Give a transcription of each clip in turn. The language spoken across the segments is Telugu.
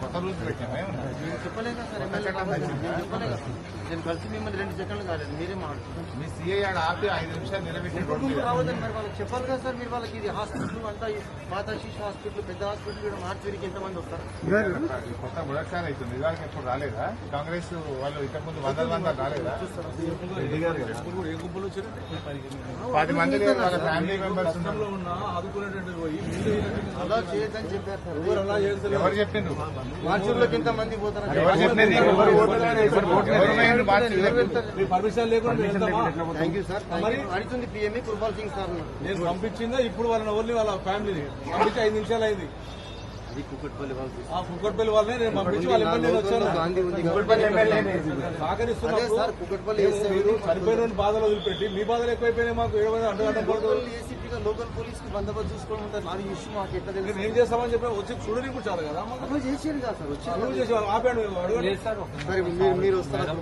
కొత్త రూల్స్ పెట్టామే సార్? నేను కలిసి మిమ్మల్ని రెండు సెకండ్లు కాలేదు. మీరే మాట్లాడుతున్నారు. మీ సీఐ ఆడ ఆపి ఐదు నిమిషాలు నిలబెట్టి. రావద్దని మరి వాళ్ళకి చెప్పాలి కదా సార్? మీరు వాళ్ళకి ఇది హాస్పిటల్ అంతా పాత శిశు హాస్పిటల్ పెద్ద హాస్పిటల్ కూడా మార్చిరికి ఎంతమంది వస్తారు? కొత్త బుడసారి అవుతుంది. ఇవాళకి ఎప్పుడు రాలేదా? కాంగ్రెస్ వాళ్ళు ఇంతకు ముందు వందల వందలు రాలేదా? పది మంది ఫ్యామిలీ మెంబర్స్ ఉన్నారు. అలా చేయొద్దని చెప్పారు సార్. ఎవరు అలా చేస్తారు ఎవరు చెప్పిండ్రు? మార్చుల్లోకి ఇంత మంది పర్మిషన్ లేకుండా పిఎంఈ సింగ్ సార్ అన్నారు. నేను పంపించిందా ఇప్పుడు వాళ్ళని ఓన్లీ వాళ్ళ ఫ్యామిలీని పంపించి ఐదు నిమిషాలు అయింది. అది కుక్కట్పల్లి వాళ్ళని నేను పంపించి వాళ్ళ ఎమ్మెల్యే. వచ్చాను చనిపోయిన బాధలు వదిలిపెట్టి మీ బాధలు ఎక్కువైపోయినాయి మాకు ఏడు మంది అడ్డు అడ్డం పడుతుంది లోకల్ పోలీస్కి బందోబస్తు చూసుకోవడం ఉంటుంది అది ఇష్యూ మాకు ఎట్లా తెలుసు నేను ఏం చేస్తామని చెప్పి వచ్చి చూడని కూడా చాలు కదా చేసేది కాదు సార్ వచ్చి అడుగు చేసి వాళ్ళు ఆపాడు అడగండి సరే మీరు మీరు వస్తారా?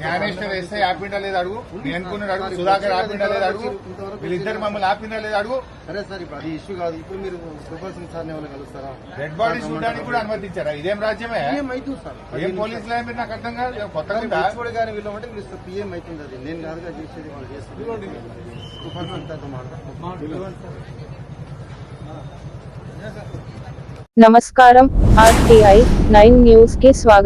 జ్ఞానేశ్వర్ వేస్తే ఆపిండా లేదు అడుగు? నేను అనుకున్నాడు అడుగు. సుధాకర్ ఆపిండా లేదు అడుగు? వీళ్ళిద్దరు మమ్మల్ని ఆపిండా లేదు అడుగు? సరే సార్ ఇప్పుడు అది ఇష్యూ కాదు. ఇప్పుడు మీరు కుర్బాల్ సింగ్ సార్ ఎవరు కలుస్తారా? డెడ్ బాడీ చూడడానికి కూడా అనుమతించారా? ఇదేం రాజ్యమే? అవుతుంది సార్. ఏం పోలీసులు మీరు నాకు అర్థం కాదు. ఏం కొత్తగా? హెచ్ఓడి గారిని వీళ్ళమంటే పిలుస్తారు. పిఎం అవుతుంది అది. నేను కాదుగా చేసేది వాళ్ళు చేస్తారు. नमस्कार R T I nine news के स्वागत।